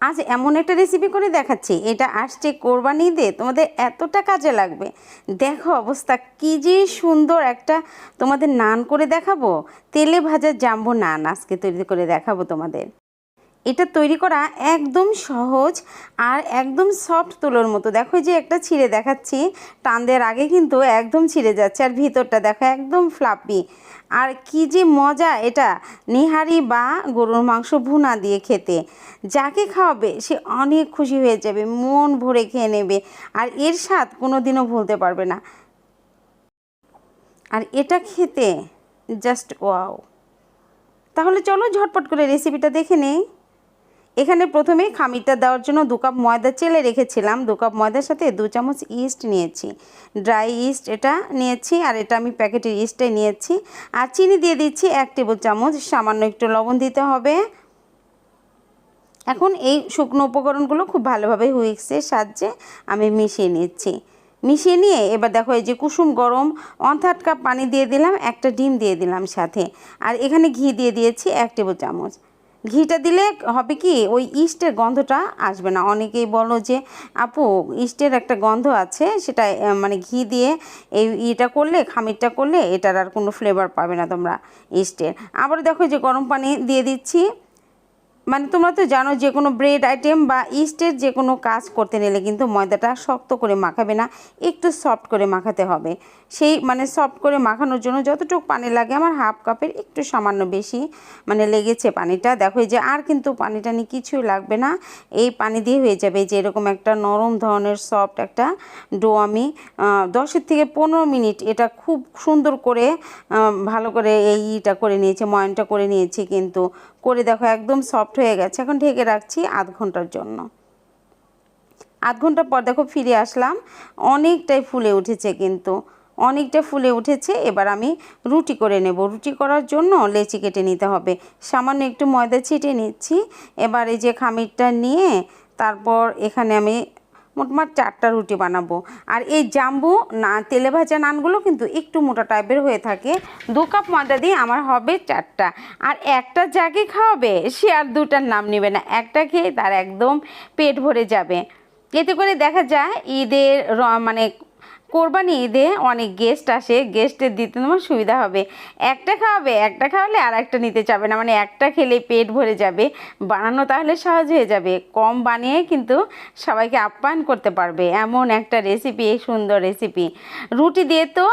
আজ এমন একটা রেসিপি করে দেখাচ্ছি। এটা আসছে কোরবানি ঈদে। তোমাদের এতটা কাজে লাগবে। দেখো অবস্থা, কী যে সুন্দর একটা তোমাদের নান করে দেখাবো। তেলে ভাজা জাম্বো নান আজকে তৈরি করে দেখাবো তোমাদের। এটা তৈরি করা একদম সহজ আর একদম সফট তুলোর মতো। দেখো যে একটা ছিঁড়ে দেখাচ্ছি, টান দেওয়ার আগে কিন্তু একদম ছিঁড়ে যাচ্ছে আর ভিতরটা দেখো একদম ফ্লাপি আর কি যে মজা এটা, নিহারি বা গরুর মাংস ভুনা দিয়ে খেতে। যাকে খাওয়াবে সে অনেক খুশি হয়ে যাবে, মন ভরে খেয়ে নেবে আর এর স্বাদ কোনো দিনও ভুলতে পারবে না। আর এটা খেতে জাস্ট ওয়াও তাহলে চলো ঝটপট করে রেসিপিটা দেখে নেই। এখানে প্রথমে খামিরটা দেওয়ার জন্য দু কাপ ময়দা চেলে রেখেছিলাম। দু কাপ ময়দার সাথে দু চামচ ইস্ট নিয়েছি। ড্রাই ইস্ট এটা নিয়েছি আর এটা আমি প্যাকেটের ইস্টটাই নিয়েছি। আর চিনি দিয়ে দিচ্ছি এক টেবিল চামচ, সামান্য একটু লবণ দিতে হবে। এখন এই শুকনো উপকরণগুলো খুব ভালোভাবে হুইক্সের সাহায্যে আমি মিশিয়ে নিচ্ছি। মিশিয়ে নিয়ে এবার দেখো এই যে কুসুম গরম, ওয়ান থার্ড কাপ পানি দিয়ে দিলাম, একটা ডিম দিয়ে দিলাম সাথে। আর এখানে ঘি দিয়ে দিয়েছি এক টেবিল চামচ। ঘিটা দিলে হবে কি, ওই ইস্টের গন্ধটা আসবে না। অনেকেই বলো যে, আপু, ইস্টের একটা গন্ধ আছে, সেটা মানে ঘি দিয়ে এই ইটা করলে, খামিরটা করলে, এটার আর কোনো ফ্লেভার পাবে না তোমরা ইস্টের। আবার দেখো যে গরম পানি দিয়ে দিচ্ছি। মানে তোমরা তো জানো যে কোনো ব্রেড আইটেম বা ইস্টের যে কোনো কাজ করতে নিলে কিন্তু ময়দাটা শক্ত করে মাখাবে না, একটু সফট করে মাখাতে হবে। সেই মানে সফট করে মাখানোর জন্য যতটুকু পানি লাগে, আমার হাফ কাপের একটু সামান্য বেশি মানে লেগেছে পানিটা। দেখো যে আর কিন্তু পানিটা নিয়ে কিছুই লাগবে না, এই পানি দিয়ে হয়ে যাবে যে এরকম একটা নরম ধরনের সফট একটা ডো আমি দশের থেকে পনেরো মিনিট এটা খুব সুন্দর করে ভালো করে এইটা করে নিয়েছে, ময়নটা করে নিয়েছি কিন্তু করে দেখো, একদম সফট হয়ে গেছে। এখন ঢেকে রাখছি আধ ঘণ্টার জন্য। আধ ঘণ্টা পর দেখো ফিরে আসলাম। অনেকটাই ফুলে উঠেছে কিন্তু। অনেকটা ফুলে উঠেছে, এবার আমি রুটি করে নেব। রুটি করার জন্য লেচি কেটে নিতে হবে। সামান্য একটু ময়দা ছিটিয়ে নিচ্ছি। এবার এই যে খামিরটা নিয়ে তারপর এখানে আমি মোটমাট চারটা রুটি বানাবো। আর এই জাম্বু না, তেলে ভাজা নানগুলো কিন্তু একটু মোটা টাইপের হয়ে থাকে। দু কাপ ময়দা দিয়ে আমার হবে চারটা। আর একটা যাকে খাওয়াবে, সে আর দুটার নাম নেবে না। একটা খেয়ে তার একদম পেট ভরে যাবে। এতে করে দেখা যায় ঈদের মানে কোরবানি ঈদে অনেক গেস্ট আসে গেস্টের দিতে তোমার সুবিধা হবে। একটা খাওয়াবে, একটা খাওয়ালে আর একটা নিতে চাবে না মানে একটা খেলে পেট ভরে যাবে, বানানো তাহলে সহজ হয়ে যাবে। কম বানিয়ে কিন্তু সবাইকে আপ্যায়ন করতে পারবে, এমন একটা রেসিপি এই সুন্দর রেসিপি রুটি দিয়ে তো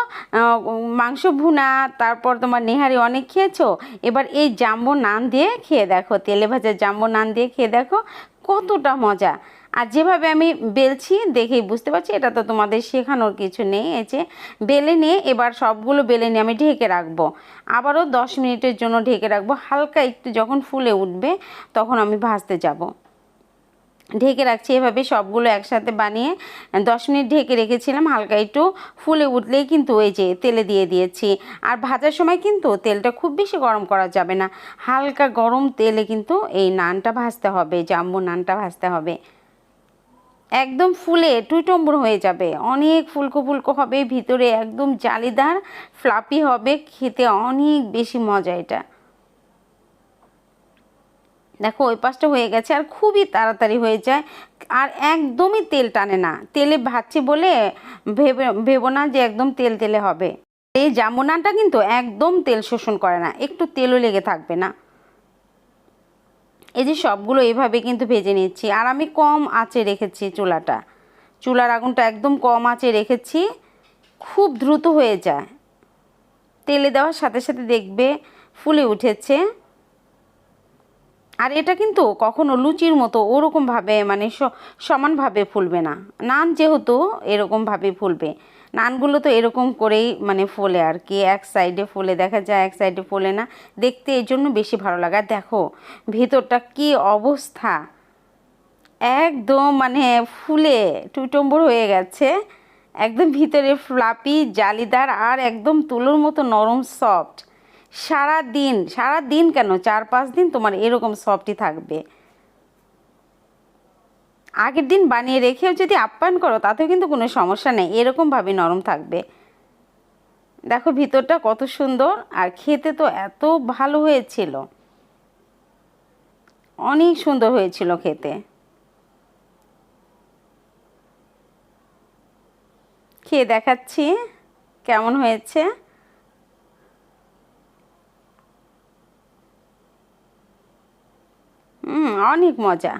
মাংস ভুনা, তারপর তোমার নেহারি অনেক খেয়েছো? এবার এই জাম্বো নান দিয়ে খেয়ে দেখো, তেলে ভাজা জাম্বো নান দিয়ে খেয়ে দেখো, কতটা মজা। আর যেভাবে আমি বেলছি, দেখেই বুঝতে পারছি, এটা তো তোমাদের শেখানোর কিছু নেই। এই যে বেলে নিয়ে এবার সবগুলো বেলে নিয়ে আমি ঢেকে রাখব। আবারও দশ মিনিটের জন্য ঢেকে রাখব। হালকা একটু যখন ফুলে উঠবে, তখন আমি ভাজতে যাব। ঢেকে রাখছি এভাবে সবগুলো একসাথে বানিয়ে। দশ মিনিট ঢেকে রেখেছিলাম, হালকা একটু ফুলে উঠলেই কিন্তু ওই যে তেলে দিয়ে দিয়েছি। আর ভাজার সময় কিন্তু তেলটা খুব বেশি গরম করা যাবে না। হালকা গরম তেলে কিন্তু এই নানটা ভাজতে হবে জাম্বু নানটা ভাজতে হবে। একদম ফুলে টুইটম্বর হয়ে যাবে। অনেক ফুলকো ফুলকো হবে, ভিতরে একদম জালিদার, ফ্লাপি হবে, খেতে অনেক বেশি মজা এটা। দেখো, ওই পাশটা হয়ে গেছে আর খুবই তাড়াতাড়ি হয়ে যায়। আর একদমই তেল টানে না। তেলে ভাজছি বলে ভেবে, ভেবো না যে একদম তেল তেলে হবে। এই জামুনাটা কিন্তু একদম তেল শোষণ করে না। একটু তেলও লেগে থাকবে না। এই যে সবগুলো এভাবে কিন্তু ভেজে নিচ্ছি। আর আমি কম আঁচে রেখেছি চুলাটা। চুলার আগুনটা একদম কম আঁচে রেখেছি। খুব দ্রুত হয়ে যায়। তেলে দেওয়ার সাথে সাথে দেখবে ফুলে উঠেছে। আর এটা কিন্তু কখনো লুচির মতো ওরকমভাবে মানে সমানভাবে ফুলবে না। নান যেহেতু এরকমভাবে ফুলবে। নানগুলো তো এরকম করেই মানে ফোলে আর কি, এক সাইডে ফুলে, দেখা যায় এক সাইডে ফোলে না। দেখতে এই জন্য বেশি ভালো লাগে। দেখো, ভিতরটা কি অবস্থা! একদম মানে ফুলে টুইটম্বর হয়ে গেছে। একদম ভিতরে ফ্লাপি জালিদার আর একদম তুলোর মতো নরম সফট সারা দিন সারা দিন কেন? চার, পাঁচ দিন তোমার এরকম সফটই থাকবে। আগের দিন বানিয়ে রেখেও যদি আপ্যায়ন করো, তাতেও কিন্তু কোনো সমস্যা নেই। এরকমভাবে নরম থাকবে। দেখো ভিতরটা কত সুন্দর, আর খেতে তো এত ভালো হয়েছিল। অনেক সুন্দর হয়েছিল খেতে। খেয়ে দেখাচ্ছি কেমন হয়েছে। অনেক মজা।